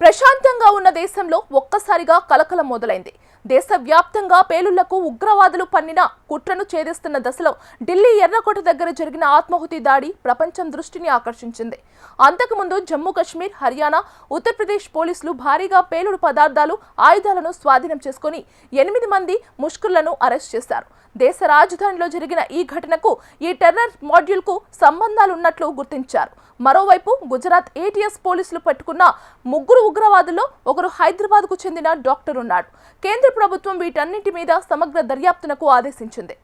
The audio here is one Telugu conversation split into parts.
ప్రశాంతంగా ఉన్న దేశంలో ఒక్కసారిగా కలకలం మొదలైంది. దేశవ్యాప్తంగా పేలుళ్ళకు ఉగ్రవాదులు పన్నిన కుట్రను ఛేదిస్తున్న దశలో ఢిల్లీ ఎర్రకోట దగ్గర జరిగిన ఆత్మాహుతి దాడి ప్రపంచం దృష్టిని ఆకర్షించింది. అంతకుముందు జమ్మూ కశ్మీర్ హర్యానా ఉత్తరప్రదేశ్ పోలీసులు భారీగా పేలుడు పదార్థాలు ఆయుధాలను స్వాధీనం చేసుకుని ఎనిమిది మంది ముష్కులను అరెస్ట్ చేశారు. దేశ రాజధానిలో జరిగిన ఈ ఘటనకు ఈ టెర్రర్ మాడ్యూల్కు సంబంధాలున్నట్లు గుర్తించారు. మరోవైపు గుజరాత్ ఏటీఎస్ పోలీసులు పట్టుకున్న ముగ్గురు ఉగ్రవాదుల్లో ఒకరు హైదరాబాద్కు చెందిన డాక్టర్ ఉన్నాడు. కేంద్ర ప్రభుత్వం వీటన్నింటి మీద సమగ్ర దర్యాప్తునకు ఆదేశించింది.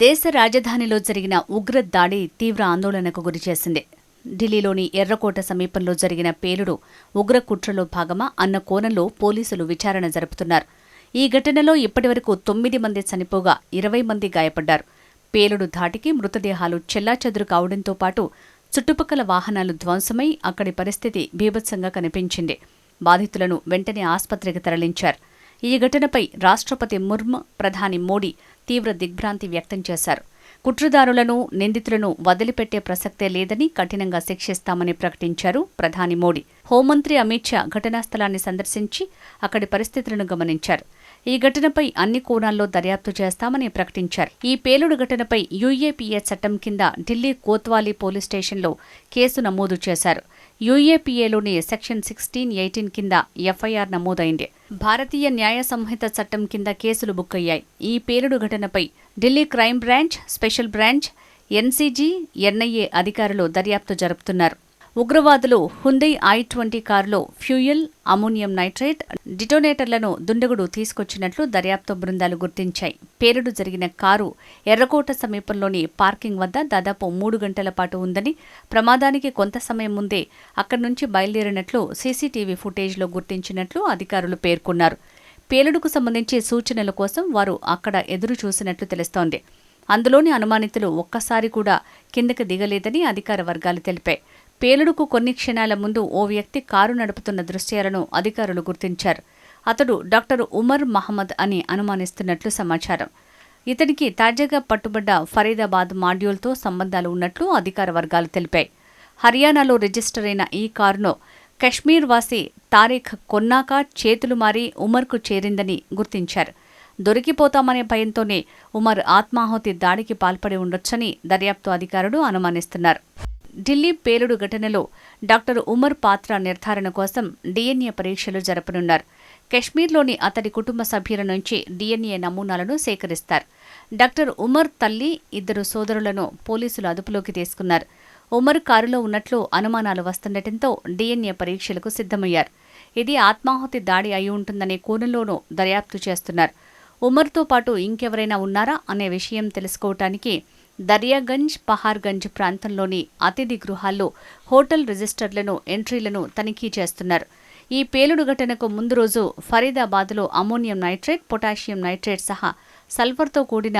దేశ రాజధానిలో జరిగిన ఉగ్ర దాడి తీవ్ర ఆందోళనకు గురిచేసింది. ఢిల్లీలోని ఎర్రకోట సమీపంలో జరిగిన పేలుడు ఉగ్ర కుట్రలో భాగమా అన్న కోణంలో పోలీసులు విచారణ జరుపుతున్నారు. ఈ ఘటనలో ఇప్పటివరకు తొమ్మిది మంది చనిపోగా ఇరవై మంది గాయపడ్డారు. పేలుడు ధాటికి మృతదేహాలు చెల్లాచెదురు కావడంతో పాటు చుట్టుపక్కల వాహనాలు ధ్వంసమై అక్కడి పరిస్థితి బీభత్సంగా కనిపించింది. బాధితులను వెంటనే ఆస్పత్రికి తరలించారు. ఈ ఘటనపై రాష్ట్రపతి ముర్ము ప్రధాని మోడీ తీవ్ర దిగ్భ్రాంతి వ్యక్తం చేశారు. కుట్రదారులను నిందితులను వదిలిపెట్టే ప్రసక్తే లేదని కఠినంగా శిక్షిస్తామని ప్రకటించారు ప్రధాని మోడీ. హోంమంత్రి అమిత్ షా ఘటనా స్థలాన్ని సందర్శించి అక్కడి పరిస్థితులను గమనించారు. ఈ ఘటనపై అన్ని కోణాల్లో దర్యాప్తు చేస్తామని ప్రకటించారు. ఈ పేలుడు ఘటనపై యూఏపీఏ చట్టం కింద ఢిల్లీ కోత్వాలీ పోలీస్ స్టేషన్లో కేసు నమోదు చేశారు. యుఏపీఏలోని సెక్షన్ సిక్స్టీన్ ఎయిటీన్ కింద ఎఫ్ఐఆర్ నమోదైంది. భారతీయ న్యాయ సంహిత చట్టం కింద కేసులు బుక్ అయ్యాయి. ఈ పేలుడు ఘటనపై Delhi crime branch special branch NSG NIA అధికారులు దర్యాప్తు జరుపుతున్నారు. ఉగ్రవాదులు హుందై ఐ ట్వంటీ కారులో ఫ్యూయల్ అమోనియం నైట్రేట్ డిటోనేటర్లను దుండగుడు తీసుకొచ్చినట్లు దర్యాప్తు బృందాలు గుర్తించాయి. పేలుడు జరిగిన కారు ఎర్రకోట సమీపంలోని పార్కింగ్ వద్ద దాదాపు మూడు గంటల పాటు ఉందని ప్రమాదానికి కొంత సమయం ముందే అక్కడి నుంచి బయలుదేరినట్లు సీసీటీవీ ఫుటేజ్లో గుర్తించినట్లు అధికారులు పేర్కొన్నారు. పేలుడుకు సంబంధించి సూచనల కోసం వారు అక్కడ ఎదురు చూసినట్లు తెలుస్తోంది. అందులోని అనుమానితులు ఒక్కసారి కూడా కిందకు దిగలేదని అధికార వర్గాలు తెలిపాయి. పేలుడుకు కొన్ని క్షణాల ముందు ఓ వ్యక్తి కారు నడుపుతున్న దృశ్యాలను అధికారులు గుర్తించారు. అతడు డాక్టర్ ఉమర్ మహమ్మద్ అని అనుమానిస్తున్నట్లు సమాచారం. ఇతనికి తాజాగా పట్టుబడ్డ ఫరీదాబాద్ మాడ్యూల్తో సంబంధాలు ఉన్నట్లు అధికార వర్గాలు తెలిపాయి. హర్యానాలో రిజిస్టర్ అయిన ఈ కారును కశ్మీర్ వాసి తారీఖ్ కొన్నాక చేతులు మారి ఉమర్కు చేరిందని గుర్తించారు. దొరికిపోతామనే భయంతోనే ఉమర్ ఆత్మాహుతి దాడికి పాల్పడి ఉండొచ్చని దర్యాప్తు అధికారులు అనుమానిస్తున్నారు. ఢిల్లీ పేలుడు ఘటనలో డాక్టర్ ఉమర్ పాత్ర నిర్ధారణ కోసం డిఎన్ఏ పరీక్షలు జరపనున్నారు. కశ్మీర్లోని అతడి కుటుంబ సభ్యుల నుంచి డిఎన్ఏ నమూనాలను సేకరిస్తారు. డాక్టర్ ఉమర్ తల్లి ఇద్దరు సోదరులను పోలీసులు అదుపులోకి తీసుకున్నారు. ఉమర్ కారులో ఉన్నట్లు అనుమానాలు వస్తుండటంతో డీఎన్ఏ పరీక్షలకు సిద్ధమయ్యారు. ఇది ఆత్మాహుతి దాడి అయి ఉంటుందనే కోణంలోనూ దర్యాప్తు చేస్తున్నారు. ఉమర్తో పాటు ఇంకెవరైనా ఉన్నారా అనే విషయం తెలుసుకోవటానికి దర్యాగంజ్ పహార్గంజ్ ప్రాంతంలోని అతిథి గృహాల్లో హోటల్ రిజిస్టర్లను ఎంట్రీలను తనిఖీ చేస్తున్నారు. ఈ పేలుడు ఘటనకు ముందు రోజు ఫరీదాబాద్లో అమోనియం నైట్రేట్ పొటాషియం నైట్రేట్ సహా సల్ఫర్తో కూడిన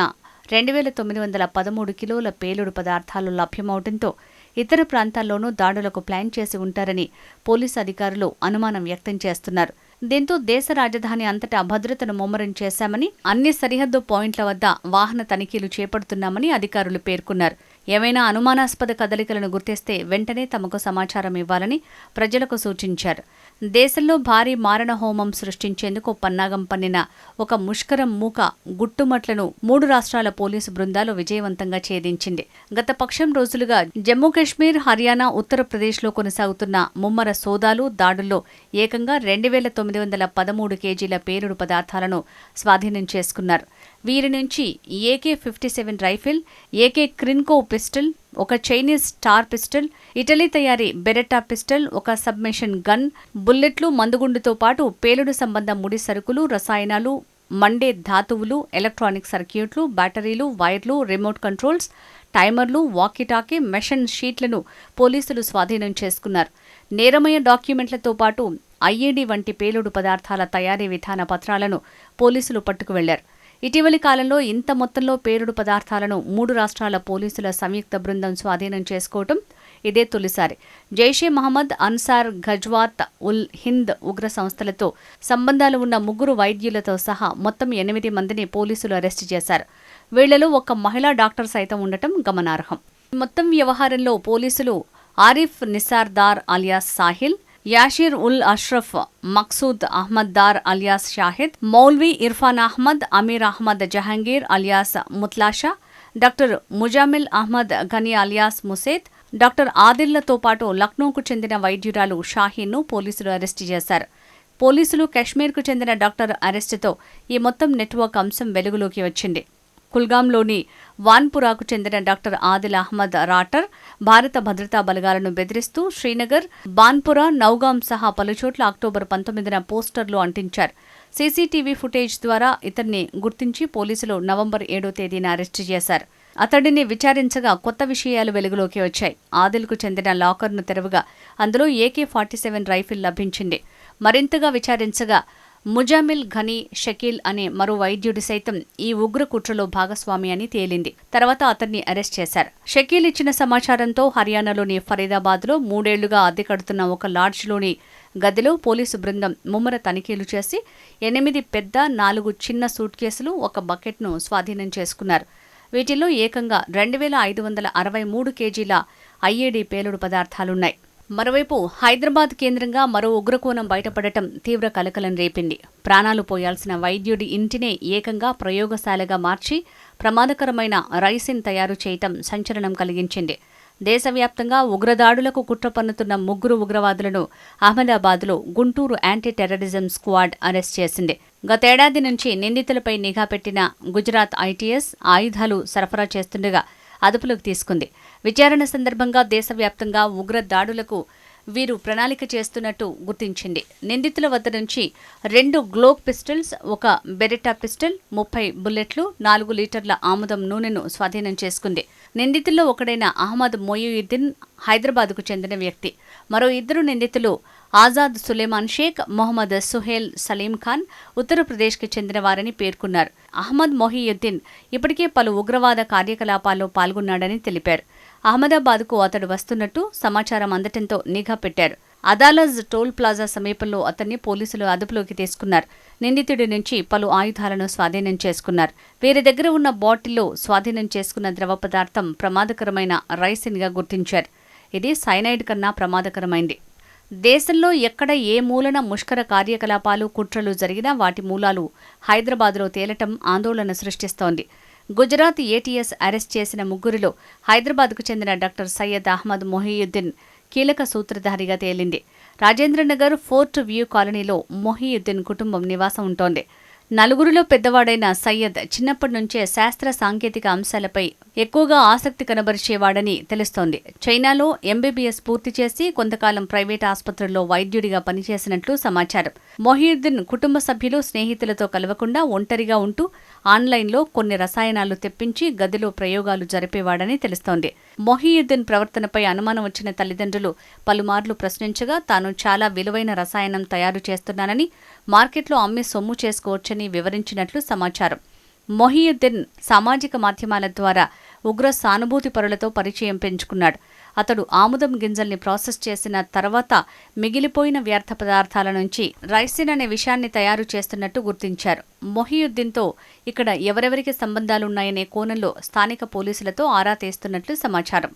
రెండు వేల తొమ్మిది వందల పదమూడు కిలోల పేలుడు పదార్థాలు లభ్యమవడంతో ఇతర ప్రాంతాల్లోనూ దాడులకు ప్లాన్ చేసి ఉంటారని పోలీసు అధికారులు అనుమానం వ్యక్తం చేస్తున్నారు. దీంతో దేశ రాజధాని అంతటా భద్రతను ముమ్మరం చేశామని అన్ని సరిహద్దు పాయింట్ల వద్ద వాహన తనిఖీలు చేపడుతున్నామని అధికారులు పేర్కొన్నారు. ఏవైనా అనుమానాస్పద కదలికలను గుర్తిస్తే వెంటనే తమకు సమాచారం ఇవ్వాలని ప్రజలకు సూచించారు. దేశంలో భారీ మారణ హోమం సృష్టించేందుకు పన్నాగం పన్నిన ఒక ముష్కరం మూక గుట్టుమట్లను మూడు రాష్ట్రాల పోలీసు బృందాలు విజయవంతంగా ఛేదించింది. గత పక్షం రోజులుగా జమ్మూ కాశ్మీర్ హర్యానా ఉత్తరప్రదేశ్లో కొనసాగుతున్న ముమ్మర సోదాలు దాడుల్లో ఏకంగా రెండు వేల తొమ్మిది వందల పదమూడు కేజీల పేరుడు పదార్థాలను స్వాధీనం చేసుకున్నారు. వీరి నుంచి AK fifty seven rifle AK Krinkov pistol ఒక చైనీస్ స్టార్ పిస్టల్ ఇటలీ తయారీ బెరెటా పిస్టల్ ఒక సబ్మిషన్ గన్ బుల్లెట్లు మందుగుండుతో పాటు పేలుడు సంబంధ ముడి సరుకులు రసాయనాలు మండే ధాతువులు ఎలక్ట్రానిక్ సర్క్యూట్లు బ్యాటరీలు వైర్లు రిమోట్ కంట్రోల్స్ టైమర్లు వాకీటాకీ మెషన్ షీట్లను పోలీసులు స్వాధీనం చేసుకున్నారు. నేరమయ డాక్యుమెంట్లతో పాటు ఐఏడి వంటి పేలుడు పదార్థాల తయారీ విధాన పత్రాలను పోలీసులు పట్టుకు వెళ్ళారు ఇటీవలి కాలంలో ఇంత మొత్తంలో పేరుడు పదార్థాలను మూడు రాష్ట్రాల పోలీసుల సంయుక్త బృందం స్వాధీనం చేసుకోవటం ఇదే తొలిసారి. జైషే మహమ్మద్ అన్సార్ గజ్వాత్ ఉల్ హింద్ ఉగ్ర సంస్థలతో సంబంధాలు ఉన్న ముగ్గురు వైద్యులతో సహా మొత్తం ఎనిమిది మందిని పోలీసులు అరెస్టు చేశారు. వీళ్ళలో ఒక మహిళా డాక్టర్ సైతం ఉండటం గమనార్హం. మొత్తం వ్యవహారంలో పోలీసులు Arif Nisardar alias Sahil Yasir ul Ashraf Maqsood Ahmad Dar alias Shahid Maulvi Irfan Ahmad Amir Ahmad Jahangir alias Mutlasha doctor Muzammil Ahmad Ghani alias Mused doctor ఆదిల్లతో పాటు లక్నోకు చెందిన వైద్యురాలు షాహీన్ను పోలీసులు అరెస్టు చేశారు. పోలీసులు కశ్మీర్కు చెందిన డాక్టర్ అరెస్టుతో ఈ మొత్తం నెట్వర్క్ అంశం వెలుగులోకి వచ్చింది. కుల్గాంలోని వాన్పురాకు చెందిన డాక్టర్ ఆదిల్ అహ్మద్ రాటర్ భారత భద్రతా బలగాలను బెదిరిస్తూ శ్రీనగర్ బాన్పురా నౌగాం సహా పలుచోట్ల అక్టోబర్ పంతొమ్మిదిన పోస్టర్లు అంటించారు. సీసీటీవీ ఫుటేజ్ ద్వారా ఇతన్ని గుర్తించి పోలీసులు నవంబర్ ఏడో తేదీన అరెస్టు చేశారు. అతడిని విచారించగా కొత్త విషయాలు వెలుగులోకి వచ్చాయి. ఆదిల్కు చెందిన లాకర్ను తెరవగా అందులో ఏకే ఫార్టీ సెవెన్ రైఫిల్ లభించింది. మరింతగా విచారించగా ముజామిల్ ఘనీ షకీల్ అనే మరో వైద్యుడి సైతం ఈ ఉగ్ర కుట్రలో భాగస్వామి అని తేలింది. తర్వాత అతన్ని అరెస్ట్ చేశారు. షకీల్ ఇచ్చిన సమాచారంతో హర్యానాలోని ఫరీదాబాద్లో మూడేళ్ళుగా అద్దె కడుతున్న ఒక లాడ్జ్లోని గదిలో పోలీసు బృందం ముమ్మర తనిఖీలు చేసి ఎనిమిది పెద్ద నాలుగు చిన్న సూట్ కేసులు ఒక బకెట్ను స్వాధీనం చేసుకున్నారు. వీటిల్లో ఏకంగా రెండు వేల ఐదు వందల అరవై మూడు కేజీల ఐఏడి పేలుడు పదార్థాలున్నాయి. మరోవైపు హైదరాబాద్ కేంద్రంగా మరో ఉగ్రకోణం బయటపడటం తీవ్ర కలకలం రేపింది. ప్రాణాలు పోయాల్సిన వైద్యుడి ఇంటినే ఏకంగా ప్రయోగశాలగా మార్చి ప్రమాదకరమైన రైసిన్ తయారు చేయటం సంచలనం కలిగించింది. దేశవ్యాప్తంగా ఉగ్రదాడులకు కుట్ర పన్నుతున్న ముగ్గురు ఉగ్రవాదులను అహ్మదాబాద్లో Guntur anti terrorism squad arrest చేసింది. గతేడాది నుంచి నిందితులపై నిఘా పెట్టిన గుజరాత్ ఐటీఎస్ ఆయుధాలు సరఫరా చేస్తుండగా అదుపులోకి తీసుకుంది. విచారణ సందర్భంగా దేశవ్యాప్తంగా ఉగ్ర దాడులకు వీరు ప్రణాళిక చేస్తున్నట్టు గుర్తించింది. నిందితుల వద్ద నుంచి రెండు గ్లోక్ పిస్టల్స్ ఒక బెరెటా పిస్టల్ ముప్పై బుల్లెట్లు నాలుగు లీటర్ల ఆముదం నూనెను స్వాధీనం చేసుకుంది. నిందితుల్లో ఒకడైన అహ్మద్ మొయియుద్దీన్ హైదరాబాద్కు చెందిన వ్యక్తి. మరో ఇద్దరు నిందితులు ఆజాద్ సులేమాన్ షేక్ మొహమ్మద్ సుహేల్ సలీం ఖాన్ ఉత్తరప్రదేశ్కి చెందిన వారని పేర్కొన్నారు. అహ్మద్ మొహియుద్దీన్ ఇప్పటికే పలు ఉగ్రవాద కార్యకలాపాల్లో పాల్గొన్నాడని తెలిపారు. అహ్మదాబాద్కు అతడు వస్తున్నట్టు సమాచారం అందటంతో నిఘా పెట్టారు. అదాలజ్ టోల్ ప్లాజా సమీపంలో అతన్ని పోలీసులు అదుపులోకి తీసుకున్నారు. నిందితుడి నుంచి పలు ఆయుధాలను స్వాధీనం చేసుకున్నారు. వీరి దగ్గర ఉన్న బాటిల్లో స్వాధీనం చేసుకున్న ద్రవ పదార్థం ప్రమాదకరమైన రైసిన్గా గుర్తించారు. ఇది సైనైడ్ కన్నా ప్రమాదకరమైంది. దేశంలో ఎక్కడ ఏ మూలన ముష్కర కార్యకలాపాలు కుట్రలు జరిగినా వాటి మూలాలు హైదరాబాద్లో తేలటం ఆందోళన సృష్టిస్తోంది. గుజరాత్ ఏటీఎస్ అరెస్ట్ చేసిన ముగ్గురిలో హైదరాబాద్కు చెందిన డాక్టర్ సయ్యద్ అహ్మద్ మొహియుద్దీన్ కీలక సూత్రధారిగా తేలింది. రాజేంద్రనగర్ ఫోర్ట్ వ్యూ కాలనీలో మొహియుద్దీన్ కుటుంబం నివాసం ఉంటోంది. నలుగురిలో పెద్దవాడైన సయ్యద్ చిన్నప్పటి నుంచే శాస్త్ర సాంకేతిక అంశాలపై ఎక్కువగా ఆసక్తి కనబరిచేవాడని తెలుస్తోంది. చైనాలో ఎంబీబీఎస్ పూర్తి చేసి కొంతకాలం ప్రైవేట్ ఆసుపత్రుల్లో వైద్యుడిగా పనిచేసినట్లు సమాచారం. మొహియుద్దీన్ కుటుంబ సభ్యులు స్నేహితులతో కలవకుండా ఒంటరిగా ఉంటూ ఆన్లైన్లో కొన్ని రసాయనాలు తెప్పించి గదిలో ప్రయోగాలు జరిపేవాడని తెలుస్తోంది. మొహియుద్దీన్ ప్రవర్తనపై అనుమానం వచ్చిన తల్లిదండ్రులు పలుమార్లు ప్రశ్నించగా తాను చాలా విలువైన రసాయనం తయారు చేస్తున్నానని మార్కెట్లో అమ్మి సొమ్ము చేసుకోవచ్చని వివరించినట్లు సమాచారం. మొహియుద్దీన్ సామాజిక మాధ్యమాల ద్వారా ఉగ్ర సానుభూతి పరులతో పరిచయం పెంచుకున్నాడు. అతడు ఆముదం గింజల్ని ప్రాసెస్ చేసిన తర్వాత మిగిలిపోయిన వ్యర్థ పదార్థాల నుంచి రైసిన్ అనే విషయాన్ని తయారు చేస్తున్నట్టు గుర్తించారు. మొహియుద్దీన్తో ఇక్కడ ఎవరెవరికి సంబంధాలున్నాయనే కోణంలో స్థానిక పోలీసులతో ఆరా తీస్తున్నట్లు సమాచారం.